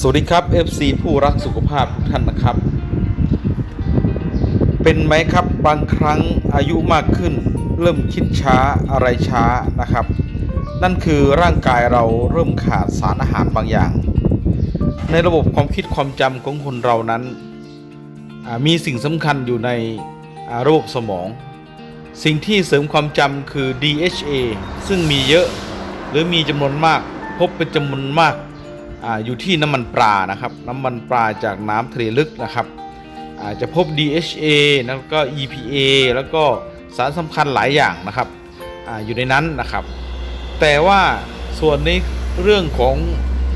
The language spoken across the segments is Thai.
สวัสดีครับ FC ผู้รักสุขภาพทุกท่านนะครับ เป็นไหมครับบางครั้งอายุมากขึ้น เริ่มคิดช้าอะไรช้านะครับ นั่นคือร่างกายเราเริ่มขาดสารอาหารบางอย่าง ในระบบความคิดความจำของคนเรานั้น มีสิ่งสำคัญอยู่ในอ่าระบบสมอง สิ่งที่เสริมความจำคือ DHA ซึ่งมีเยอะหรือมีจำนวนมาก พบเป็นจำนวนมาก อยู่ที่น้ำมันปลานะครับ น้ำมันปลาจากน้ำทะเลลึกนะครับจะพบ DHA แล้วก็ EPA แล้วก็สารสำคัญหลายอย่างนะครับออยู่ในนั้นนะครับ แต่ว่าส่วนในเรื่องของ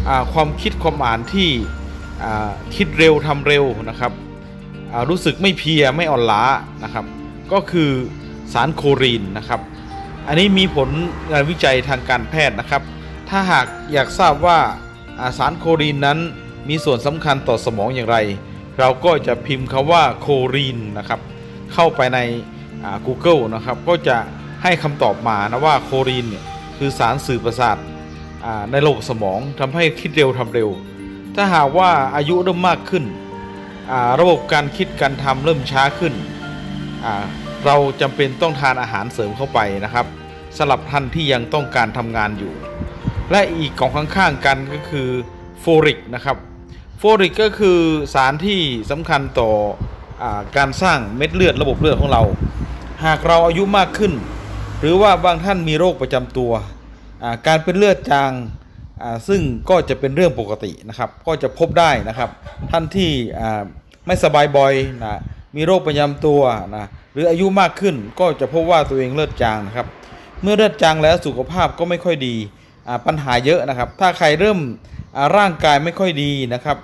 อความคิดความอ่านที่คิดเร็วทำเร็วนะครับรู้สึกไม่เพียไม่อ่อนล้านะครับ ก็คือสารโคลีนนะครับ อันนี้มีผลงานวิจัยทางการแพทย์นะครับ ถ้าหากอยากทราบว่า อาสารโคลีนนั้นมีส่วนสำคัญต่อสมองอย่างไร เราก็จะพิมพ์คำว่าโคลีนนะครับ เข้าไปใน Google นะครับ ก็จะให้คำตอบมานะว่าโคลีนเนี่ยคือสารสื่อประสาทในโลกสมองทำให้คิดเร็วทำเร็ว ถ้าหากว่าอายุเริ่มมากขึ้น ระบบการคิดการทำเริ่มช้าขึ้น เราจำเป็นต้องทานอาหารเสริมเข้าไปนะครับสำหรับท่านที่ยังต้องการทำงานอยู่ และอีกกล่องข้างๆกันก็คือโฟริกนะครับโฟริกก็คือสารที่สำคัญต่ออการสร้างเม็ดเลือดระบบเลือดของเรา หากเราอายุมากขึ้น หรือว่าบางท่านมีโรคประจำตัวการเป็นเลือดจางซึ่งก็จะเป็นเรื่องปกตินะครับ ก็จะพบได้นะครับ ท่านที่ไม่สบายบ่อยนะมีโรคประจำตัวนะหรืออายุมากขึ้นก็จะพบว่าตัวเองเลือดจางนะครับ เมื่อเลือดจางแล้วสุขภาพก็ไม่ค่อยดี ปัญหาเยอะนะครับ ถ้าใครเริ่มร่างกายไม่ค่อยดีนะครับ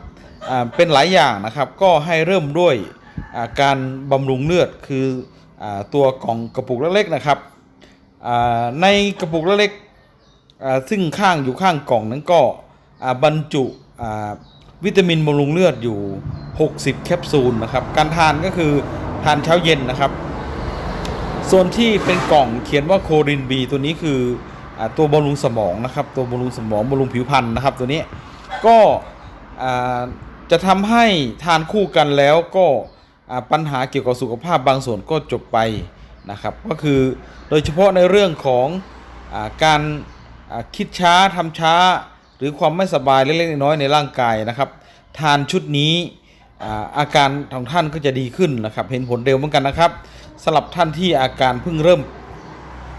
เป็นหลายอย่างนะครับก็ให้เริ่มด้วยาการบำรุงเลือดคืออตัวกล่องกระปุกเล็กๆนะครับในกระปุกเล็กๆซึ่งข้างอยู่ข้างกล่องนั้นก็บรรจุวิตามินบำรุงเลือดอยู่ 60 แคปซูลนะครับ การทานก็คือทานเช้าเย็นนะครับ ส่วนที่เป็นกล่องเขียนว่าโครินบีตัวนี้คือ ตัวบำรุงสมองนะครับ ตัวบำรุงสมองบำรุงผิวพรรณนะครับ ตัวนี้ก็จะทำให้ทานคู่กันแล้วก็ปัญหาเกี่ยวกับสุขภาพบางส่วนก็จบไปนะครับ ก็คือโดยเฉพาะในเรื่องของอการคิดช้าทำช้า หรือความไม่สบายเล็กๆน้อยๆในร่างกายนะครับ ทานชุดนี้อาอาการของท่านก็จะดีขึ้นนะครับ เห็นผลเร็วเหมือนกันนะครับสำหรับท่านที่อาการเพิ่งเริ่ม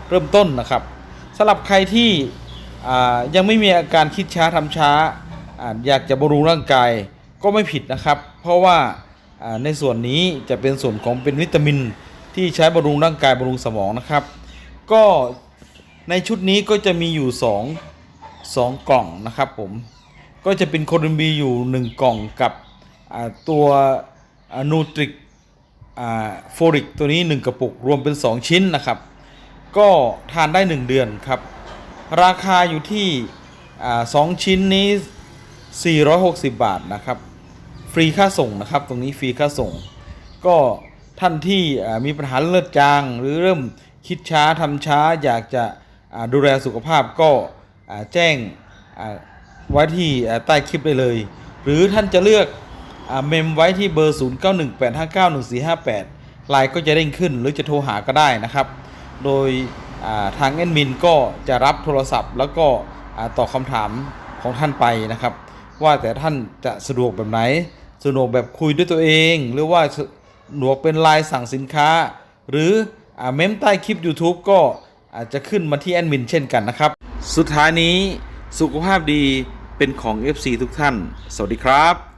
เริ่มต้นนะครับ สำหรับใครที่ยังไม่มีอาการคิดช้าทำช้าออยากจะบำรุงร่างกายก็ไม่ผิดนะครับ เพราะว่าในส่วนนี้จะเป็นส่วนของเป็นวิตามินที่ใช้บำรุงร่างกายบำรุงสมองนะครับ ก็ในชุดนี้ก็จะมีอยู่สองสองกล่องนะครับผมก็จะเป็นโคดนบีอยู่ 1 กล่องกับตัวนูตริกโฟริกตัวนี้ 1 กระปุกรวมเป็น 2 ชิ้นนะครับ ก็ทานได้ 1 เดือนครับ ราคาอยู่ที่สองชิ้นนี้ 460 บาทนะครับ ฟรีค่าส่งนะครับ ตรงนี้ฟรีค่าส่ง ก็ท่านที่มีปัญหาเลือดจาง หรือเริ่มคิดช้าทำช้าอยากจะดูแลสุขภาพก็แจ้งไว้ที่ใต้คลิปได้เลย หรือท่านจะเลือกเมมไว้ที่เบอร์ 0918591458ไลน์ก็จะเด้งขึ้นหรือจะโทรหาก็ได้นะครับ โดยทางแอดมินก็จะรับโทรศัพท์ แล้วก็ตอบคำถามของท่านไปนะครับ ว่าแต่ท่านจะสะดวกแบบไหน สะดวกแบบคุยด้วยตัวเอง หรือว่าสะดวกเป็นไลน์สั่งสินค้า หรืออเมมใต้คลิป YouTube ก็อาจจะขึ้นมาที่แอดมินเช่นกันนะครับ สุดท้ายนี้สุขภาพดีเป็นของ FC ทุกท่าน สวัสดีครับ